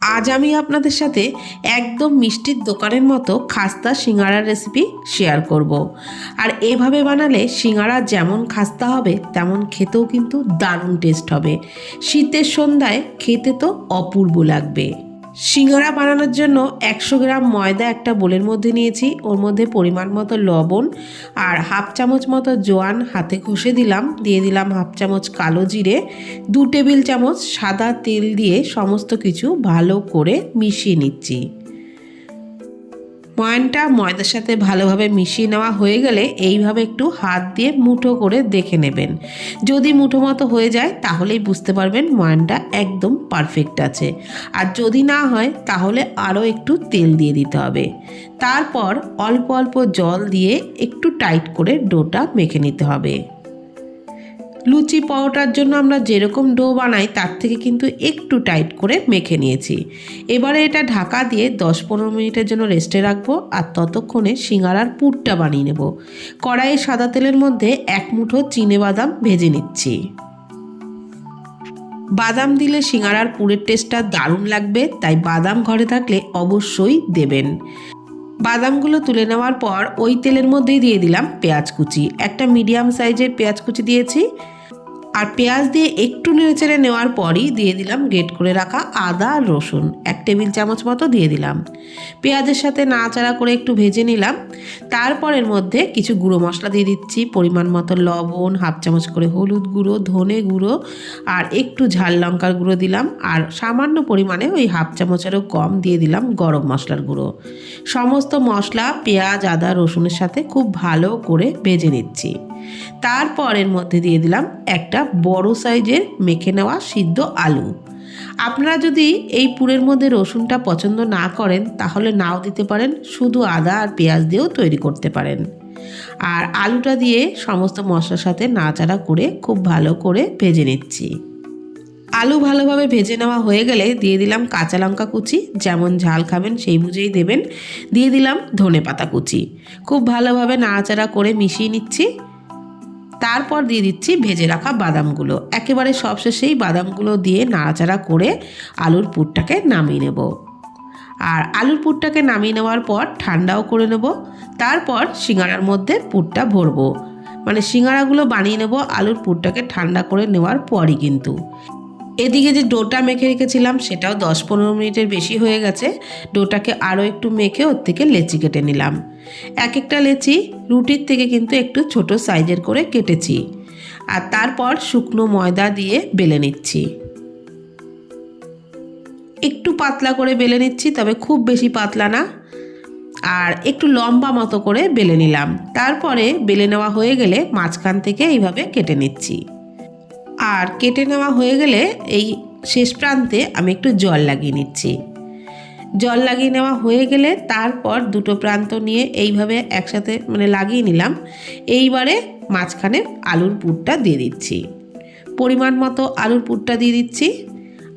আজ আমি আপনাদের সাথে একদম মিষ্টির দোকানের মতো খাস্তা সিঙ্গারার রেসিপি শেয়ার করব। আর এভাবে বানালে সিঙ্গারা যেমন খাস্তা হবে, তেমন খেতেও কিন্তু দারুণ টেস্ট হবে শীতের সন্ধ্যায় খেতে তো অপূর্ব লাগবে সিঙ্গারা বানানোর জন্য একশো গ্রাম ময়দা একটা বোলের মধ্যে নিয়েছি। ওর মধ্যে পরিমাণ মতো লবণ আর হাফ চামচ মতো জোয়ান হাতে ঘষে দিলাম। দিয়ে দিলাম হাফ চামচ কালো জিরে, দু টেবিল চামচ সাদা তেল দিয়ে সমস্ত কিছু ভালো করে মিশিয়ে নিচ্ছি। ময়ানটা ময়দার সাথে ভালোভাবে মিশিয়ে নেওয়া হয়ে গেলে এইভাবে একটু হাত দিয়ে মুঠো করে দেখে নেবেন। যদি মুঠো মতো হয়ে যায়, তাহলেই বুঝতে পারবেন ময়ানটা একদম পারফেক্ট আছে। আর যদি না হয়, তাহলে আরও একটু তেল দিয়ে দিতে হবে। তারপর অল্প অল্প জল দিয়ে একটু টাইট করে ডোটা মেখে নিতে হবে। লুচি পাওয়াটার জন্য আমরা যেরকম ডো বানাই, তার থেকে কিন্তু একটু টাইট করে মেখে নিয়েছি। এবারে এটা ঢাকা দিয়ে দশ পনেরো মিনিটের জন্য রেস্টে রাখব আর ততক্ষণে সিঙ্গারার পুরটা বানিয়ে নেব। কড়াইয়ে সাদা তেলের মধ্যে এক মুঠো বাদাম ভেজে নিচ্ছি। বাদাম দিলে সিঙ্গারার পুরের টেস্টটা দারুণ লাগবে, তাই বাদাম ঘরে থাকলে অবশ্যই দেবেন। বাদামগুলো তুলে নেওয়ার পর ওই তেলের মধ্যেই দিয়ে দিলাম পেঁয়াজ কুচি। একটা মিডিয়াম সাইজের পেঁয়াজ কুচি দিয়েছি। আর পেঁয়াজ দিয়ে একটু নেড়েচেড়ে নেওয়ার পরই দিয়ে দিলাম গ্রেট করে রাখা আদা আর রসুন। এক টেবিল চামচ মতো দিয়ে দিলাম। পেঁয়াজের সাথে নাড়াচাড়া করে একটু ভেজে নিলাম। তারপর এর মধ্যে কিছু গুঁড়ো মশলা দিয়ে দিচ্ছি, পরিমাণ মতো লবণ, হাফ চামচ করে হলুদ গুঁড়ো, ধনে গুঁড়ো আর একটু ঝাল লঙ্কার গুঁড়ো দিলাম আর সামান্য পরিমাণে ওই হাফ চামচেরও কম দিয়ে দিলাম গরম মশলার গুঁড়ো। সমস্ত মশলা, পেঁয়াজ, আদা, রসুনের সাথে খুব ভালো করে ভেজে নিচ্ছি। তারপর এর মধ্যে দিয়ে দিলাম একটা বড় সাইজের মেখে নেওয়া সিদ্ধ আলু। আপনারা যদি এই পুরের মধ্যে রসুনটা পছন্দ না করেন, তাহলে নাও দিতে পারেন, শুধু আদা আর পেঁয়াজ দিয়েও তৈরি করতে পারেন। আর আলুটা দিয়ে সমস্ত মশলার সাথে নাচাড়া করে খুব ভালো করে ভেজে নিচ্ছি। আলু ভালোভাবে ভেজে নেওয়া হয়ে গেলে দিয়ে দিলাম কাঁচা লঙ্কা কুচি, যেমন ঝাল খাবেন সেই বুঝেই দেবেন। দিয়ে দিলাম ধনে পাতা কুচি। খুব ভালোভাবে নাড়াচাড়া করে মিশিয়ে নিচ্ছি। তারপর দিয়ে দিচ্ছি ভেজে রাখা বাদামগুলো। একেবারে সবশেষেই বাদামগুলো দিয়ে নাড়াচাড়া করে আলুর পুরটাকে নামিয়ে নেব। আর আলুর পুরটাকে নামিয়ে নেওয়ার পর ঠান্ডাও করে নেব। তারপর সিঙ্গারার মধ্যে পুরটা ভরবো। মানে সিঙ্গারাগুলো বানিয়ে নেব, আলুর পুরটাকে ঠান্ডা করে নেওয়ার পরই কিন্তু। এদিকে যে ডোটা মেখে রেখেছিলাম, সেটাও দশ পনেরো মিনিটের বেশি হয়ে গেছে। ডোটাকে আরও একটু মেখে ওর থেকে লেচি কেটে নিলাম। এক একটা লেচি রুটির থেকে কিন্তু একটু ছোট সাইজের করে কেটেছি। আর তারপর শুকনো ময়দা দিয়ে বেলে নিচ্ছি। একটু পাতলা করে বেলে নিচ্ছি, তবে খুব বেশি পাতলা না। আর একটু লম্বা মতো করে বেলে নিলাম। তারপরে বেলে নেওয়া হয়ে গেলে মাঝখান থেকে এইভাবে কেটে নিচ্ছি। আর কেটে নেওয়া হয়ে গেলে এই শেষ প্রান্তে আমি একটু জল লাগিয়ে নিচ্ছি। জল লাগিয়ে নেওয়া হয়ে গেলে তারপর দুটো প্রান্ত নিয়ে এইভাবে একসাথে মানে লাগিয়ে নিলাম। এইবারে মাঝখানে আলুর পুরটা দিয়ে দিচ্ছি। পরিমাণ মতো আলুর পুরটা দিয়ে দিচ্ছি।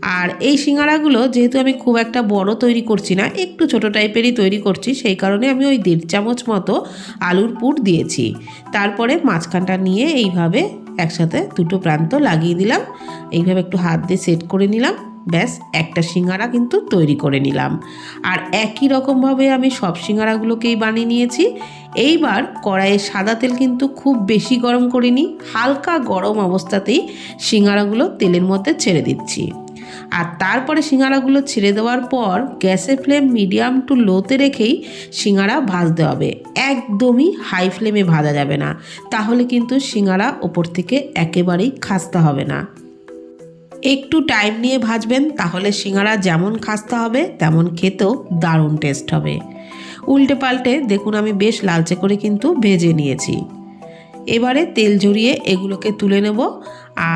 আর এই সিঙ্গারাগুলো যেহেতু আমি খুব একটা বড় তৈরি করছি না, একটু ছোট টাইপেরই তৈরি করছি, সেই কারণে আমি ওই দেড় চামচ মতো আলুর পুর দিয়েছি। তারপরে মাঝখানটা নিয়ে এইভাবে একসাথে দুটো প্রান্ত লাগিয়ে দিলাম। এইভাবে একটু হাত দিয়ে সেট করে নিলাম। ব্যাস, একটা সিঙ্গারা কিন্তু তৈরি করে নিলাম। আর একই রকমভাবে আমি সব সিঙ্গারাগুলোকেই বানিয়ে নিয়েছি। এইবার কড়াইয়ে সাদা তেল কিন্তু খুব বেশি গরম করিনি, হালকা গরম অবস্থাতেই সিঙ্গারাগুলো তেলের মধ্যে ছেড়ে দিচ্ছি। আর তারপরে সিঙ্গারাগুলো ছেড়ে দেওয়ার পর গ্যাসের ফ্লেম মিডিয়াম টু লোতে রেখেই সিঙ্গারা ভাজতে হবে। একদমই হাই ফ্লেমে ভাজা যাবে না। তাহলে কিন্তু সিঙ্গারা ওপর থেকে একেবারেই খাস্তা হবে না। একটু টাইম নিয়ে ভাজবেন, তাহলে সিঙ্গারা যেমন খাস্তা হবে, তেমন খেতেও দারুণ টেস্ট হবে। উল্টে পাল্টে দেখুন আমি বেশ লালচে করে কিন্তু ভেজে নিয়েছি। এবারে তেল ঝরিয়ে এগুলোকে তুলে নেব।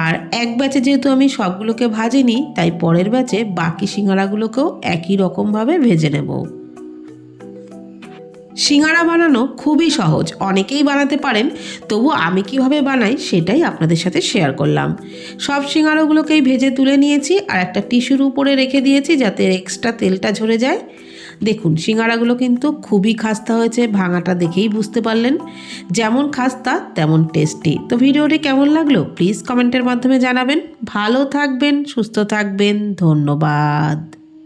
আর এক ব্যাচে যেহেতু আমি সবগুলোকে ভাজিনি, তাই পরের ব্যাচে বাকি সিঙ্গারাগুলোকেও একই রকমভাবে ভেজে নেব। সিঙ্গারা বানানো খুবই সহজ, অনেকেই বানাতে পারেন, তবু আমি কীভাবে বানাই সেটাই আপনাদের সাথে শেয়ার করলাম। সব সিঙ্গারাগুলোকেই ভেজে তুলে নিয়েছি, আর একটা টিস্যুর উপরে রেখে দিয়েছি যাতে এক্সট্রা তেলটা ঝরে যায়। দেখুন, সিঙ্গারাগুলো কিন্তু খুবই খাস্তা হয়েছে, ভাঙাটা দেখেই বুঝতে পারলেন। যেমন খাস্তা, তেমন টেস্টি। তো ভিডিওটি কেমন লাগল? প্লিজ কমেন্টের মাধ্যমে জানাবেন। ভালো থাকবেন, সুস্থ থাকবেন, ধন্যবাদ।